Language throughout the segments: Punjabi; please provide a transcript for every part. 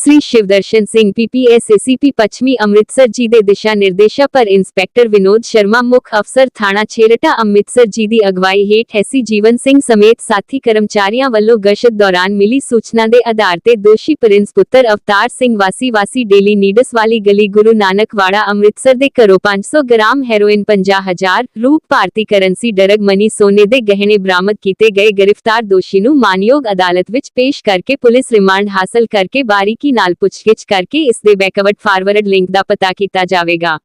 ਸ੍ਰੀ ਸ਼ਿਵਦਰਸ਼ਨ ਸਿੰਘ ਪੀਪੀਐਸਏਸੀਪੀ ਪੱਛਮੀ ਅੰਮ੍ਰਿਤਸਰ ਜੀ ਦੇ ਦਿਸ਼ਾ ਨਿਰਦੇਸ਼ਾਂ ਪਰ ਇੰਸਪੈਕਟਰ ਵਿਨੋਦ ਸ਼ਰਮਾ, ਮੁੱਖ ਅਫਸਰ ਥਾਣਾ ਛੇਰਟਾ ਅੰਮ੍ਰਿਤਸਰ ਜੀ ਦੀ ਅਗਵਾਈ ਹੇਠ ਐਸੀ ਜੀਵਨ ਸਿੰਘ ਸਮੇਤ ਸਾਥੀ ਕਰਮਚਾਰੀਆਂ ਵੱਲੋਂ ਗਸ਼ਤ ਦੌਰਾਨ ਮਿਲੀ ਸੂਚਨਾ ਦੇ ਆਧਾਰ ਤੇ ਦੋਸ਼ੀ ਪ੍ਰਿੰਸ ਪੁੱਤਰ ਅਵਤਾਰ ਸਿੰਘ ਵਾਸੀ ਵਾਸੀ ਡੇਲੀ ਨੀਡਸ ਵਾਲੀ ਗਲੀ ਗੁਰੂ ਨਾਨਕ ਵਾੜਾ, ਅੰਮ੍ਰਿਤਸਰ ਦੇ ਘਰੋਂ 500 ਗ੍ਰਾਮ ਹੈਰੋਇਨ 50000 ਰੂਪ ਭਾਰਤੀ ਕਰੰਸੀ ਡਰਗ ਮਨੀ ਸੋਨੇ ਦੇ ਗਹਿਣੇ ਬਰਾਮਦ ਕੀਤੇ ਗਏ ਗ੍ਰਿਫਤਾਰ ਦੋਸ਼ੀ ਨੂੰ ਮਾਨਯੋਗ ਅਦਾਲਤ ਵਿੱਚ ਪੇਸ਼ ਕਰਕੇ ਪੁਲਿਸ ਰਿਮਾਂਡ ਹਾਸਲ ਕਰਕੇ ਬਾਰੀਕੀ ਨਾਲ ਪੁੱਛਗਿੱਛ ਕਰਕੇ ਇਸ ਦੇ ਬੈਕਵਰਡ ਫਾਰਵਰਡ ਲਿੰਕ ਦਾ ਪਤਾ ਕੀਤਾ ਜਾਵੇਗਾ।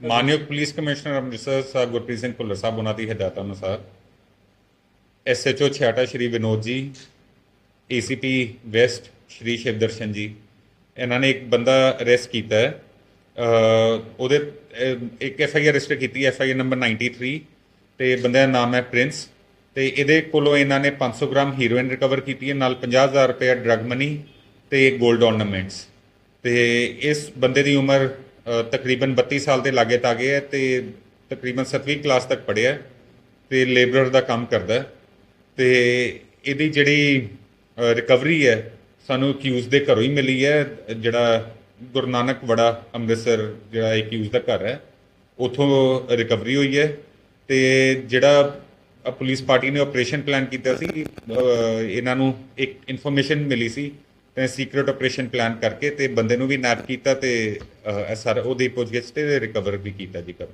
ਮਾਨਯੋਗ ਪੁਲਿਸ ਕਮਿਸ਼ਨਰ ਅੰਮ੍ਰਿਤਸਰ ਸਾਹਿਬ ਗੁਰਪ੍ਰੀਤ ਸਿੰਘ ਭੁੱਲਰ ਸਾਹਿਬ, ਉਹਨਾਂ ਦੀ ਹਦਾਇਤਾਂ ਅਨੁਸਾਰ ਐਸਐਚਓ ਛਿਆਟਾ ਸ਼੍ਰੀ ਵਿਨੋਦ ਜੀ ਏਸੀਪੀ ਵੈਸਟ ਸ਼੍ਰੀ ਸ਼ਿਵਦਰਸ਼ਨ ਜੀ, ਇਹਨਾਂ ਨੇ ਇੱਕ ਬੰਦਾ ਅਰੈਸਟ ਕੀਤਾ ਹੈ। ਉਹਦੇ ਇੱਕ ਐਫਆਈਆਰ ਰਜਿਸਟਰ ਕੀਤੀ ਐਫਆਈਆਰ ਨੰਬਰ 93 ਤੇ ਬੰਦੇ ਦਾ ਨਾਮ ਹੈ ਪ੍ਰਿੰਸ ਤੇ ਇਹਦੇ ਕੋਲੋਂ ਇਹਨਾਂ ਨੇ 500 ਗ੍ਰਾਮ ਹੀਰੋਇਨ ਰਿਕਵਰ ਕੀਤੀ ਹੈ। ਨਾਲ 50000 ਰੁਪਏ ਡਰਗ ਮਨੀ ਤੇ 골ਡ ornaments ਤੇ ਇਸ ਬੰਦੇ ਦੀ ਉਮਰ ਤਕਰੀਬਨ 32 ਸਾਲ ਦੇ ਲਾਗੇ ਤਾਗੇ ਹੈ ਤੇ ਤਕਰੀਬਨ 7ਵੀਂ ਕਲਾਸ ਤੱਕ ਪੜ੍ਹਿਆ ਹੈ ਤੇ ਲੇਬਰਰ ਦਾ ਕੰਮ ਕਰਦਾ ਹੈ। ਤੇ ਇਹਦੀ ਜਿਹੜੀ ਰਿਕਵਰੀ ਹੈ, ਸਾਨੂੰ ਅਕਿਊਜ਼ ਦੇ ਘਰੋਂ ਹੀ ਮਿਲੀ ਹੈ। ਜਿਹੜਾ ਗੁਰੂ ਨਾਨਕ ਵੜਾ ਅੰਮ੍ਰਿਤਸਰ ਜਿਹੜਾ ਅਕਿਊਜ਼ ਦਾ ਘਰ ਹੈ, ਉਥੋਂ ਰਿਕਵਰੀ ਹੋਈ ਹੈ। ਤੇ ਜਿਹੜਾ ਪੁਲਿਸ ਪਾਰਟੀ ਨੇ ਆਪਰੇਸ਼ਨ ਪਲਾਨ ਕੀਤਾ ਸੀ ਇਹਨਾਂ ਨੂੰ ਇੱਕ ਇਨਫੋਰਮੇਸ਼ਨ ਮਿਲੀ ਸੀ ਤੇ ਸੀਕ੍ਰੀਟ ਆਪਰੇਸ਼ਨ ਪਲਾਨ ਕਰਕੇ ਤੇ ਬੰਦੇ ਨੂੰ ਵੀ ਨੈਪ ਕੀਤਾ ਤੇ ਅ, ਇਹ ਸਾਰਾ ਉਹਦੀ ਪੁੱਛਗਿੱਛ ਤੇ ਰਿਕਵਰ ਵੀ ਕੀਤਾ ਜੀ ਕਰ